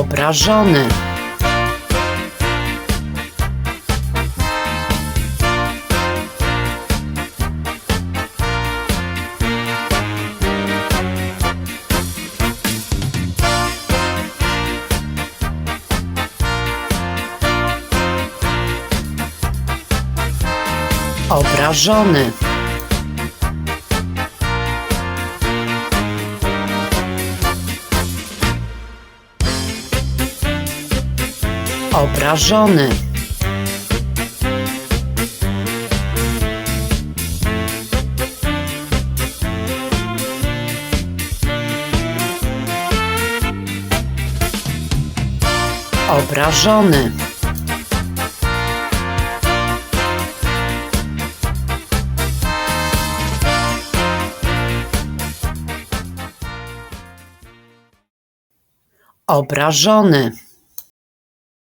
obrażony, obrażony, obrażony, obrażony, obrażony,